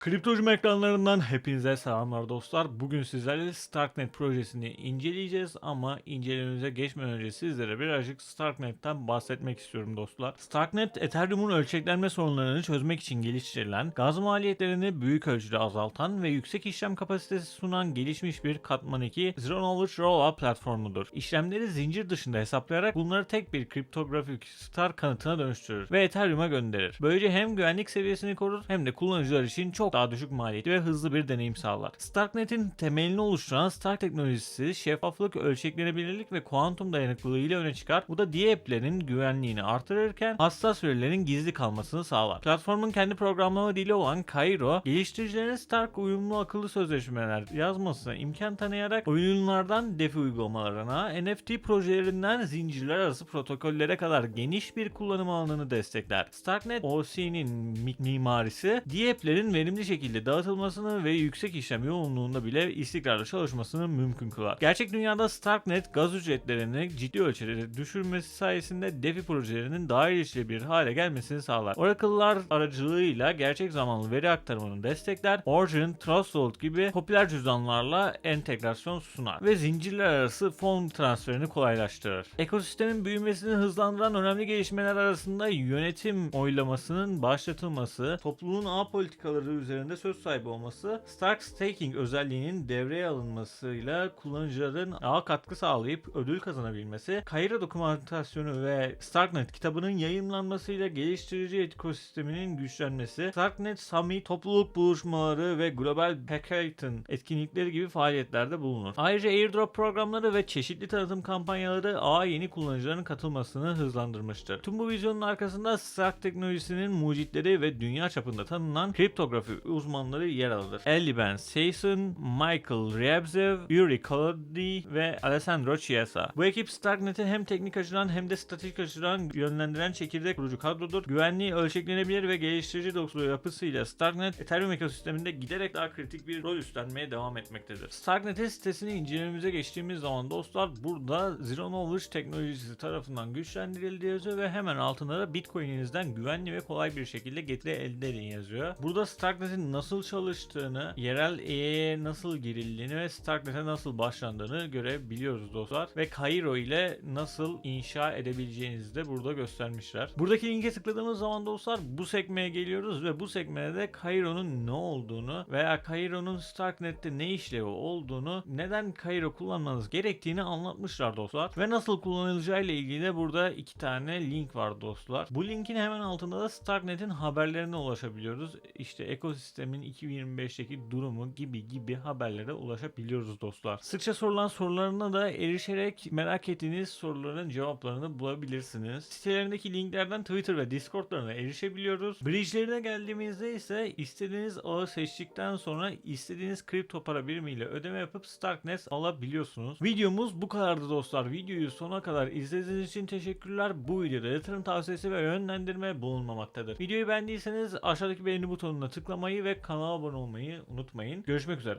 Kriptocum ekranlarından hepinize selamlar dostlar. Bugün sizlerle Starknet projesini inceleyeceğiz ama incelememize geçmeden önce sizlere birazcık Starknet'ten bahsetmek istiyorum dostlar. Starknet, Ethereum'un ölçeklenme sorunlarını çözmek için geliştirilen, gaz maliyetlerini büyük ölçüde azaltan ve yüksek işlem kapasitesi sunan gelişmiş bir katman 2 Zero Knowledge Rollup platformudur. İşlemleri zincir dışında hesaplayarak bunları tek bir kriptografik star kanıtına dönüştürür ve Ethereum'a gönderir. Böylece hem güvenlik seviyesini korur hem de kullanıcılar için çok daha düşük maliyetli ve hızlı bir deneyim sağlar. Starknet'in temelini oluşturan Stark teknolojisi şeffaflık, ölçeklenebilirlik ve kuantum dayanıklılığı ile öne çıkar. Bu da DApp'lerin güvenliğini artırırken hassas verilerin gizli kalmasını sağlar. Platformun kendi programlama dili olan Cairo, geliştiricilerin Stark uyumlu akıllı sözleşmeler yazmasına imkan tanıyarak oyunlardan DeFi uygulamalarına, NFT projelerinden zincirler arası protokollere kadar geniş bir kullanım alanını destekler. Starknet OC'nin mi- mimarisi, DApp'lerin verimli şekilde dağıtılmasını ve yüksek işlem yoğunluğunda bile istikrarlı çalışmasını mümkün kılar. Gerçek dünyada Starknet gaz ücretlerini ciddi ölçüde düşürmesi sayesinde DeFi projelerinin daha erişilebilir hale gelmesini sağlar. Oracle'lar aracılığıyla gerçek zamanlı veri aktarımını destekler. Origin, Trustwallet gibi popüler cüzdanlarla entegrasyon sunar ve zincirler arası fon transferini kolaylaştırır. Ekosistemin büyümesini hızlandıran önemli gelişmeler arasında yönetim oylamasının başlatılması, topluluğun ağ politikaları üzerinde söz sahibi olması, Stark Staking özelliğinin devreye alınmasıyla kullanıcıların ağa katkı sağlayıp ödül kazanabilmesi, Kayra dokumentasyonu ve Starknet kitabının yayınlanmasıyla geliştirici ekosisteminin güçlenmesi, Starknet Summit, topluluk buluşmaları ve global hackathon etkinlikleri gibi faaliyetlerde bulunur. Ayrıca airdrop programları ve çeşitli tanıtım kampanyaları ağa yeni kullanıcıların katılmasını hızlandırmıştır. Tüm bu vizyonun arkasında Stark teknolojisinin mucitleri ve dünya çapında tanınan kriptografi uzmanları yer alır. Eliben Seyson, Michael Ryabzev, Yuri Kolody ve Alessandro Chiesa. Bu ekip Starknet'i hem teknik açıdan hem de stratejik açıdan yönlendiren çekirdek kurucu kadrodur. Güvenliği ölçeklenebilir ve geliştirici dostluğu yapısıyla Starknet, Ethereum ekosisteminde giderek daha kritik bir rol üstlenmeye devam etmektedir. Starknet'in sitesini incelememize geçtiğimiz zaman dostlar burada Zero Knowledge teknolojisi tarafından güçlendirildiği yazıyor ve hemen altında da Bitcoin'inizden güvenli ve kolay bir şekilde getiri elde edin yazıyor. Burada Starknet'in nasıl çalıştığını, yerel EA'ye nasıl girildiğini ve Starknet'e nasıl başlandığını görebiliyoruz dostlar. Ve Cairo ile nasıl inşa edebileceğinizi de burada göstermişler. Buradaki linke tıkladığımız zaman dostlar bu sekmeye geliyoruz ve bu sekmede de Cairo'nun ne olduğunu veya Cairo'nun Starknet'te ne işlevi olduğunu, neden Cairo kullanmanız gerektiğini anlatmışlar dostlar. Ve nasıl kullanılacağı ile ilgili de burada iki tane link var dostlar. Bu linkin hemen altında da Starknet'in haberlerine ulaşabiliyoruz. İşte ekosistemin 2025'teki durumu gibi gibi haberlere ulaşabiliyoruz dostlar. Sıkça sorulan sorularına da erişerek merak ettiğiniz soruların cevaplarını bulabilirsiniz. Sitelerindeki linklerden Twitter ve Discord'larına erişebiliyoruz. Bridge'lerine geldiğimizde ise istediğiniz ağı seçtikten sonra istediğiniz kripto para birimiyle ödeme yapıp Starknet alabiliyorsunuz. Videomuz bu kadardı dostlar. Videoyu sona kadar izlediğiniz için teşekkürler. Bu videoda yatırım tavsiyesi ve yönlendirme bulunmamaktadır. Videoyu beğendiyseniz aşağıdaki beğeni butonuna tıklamayı ve kanala abone olmayı unutmayın. Görüşmek üzere.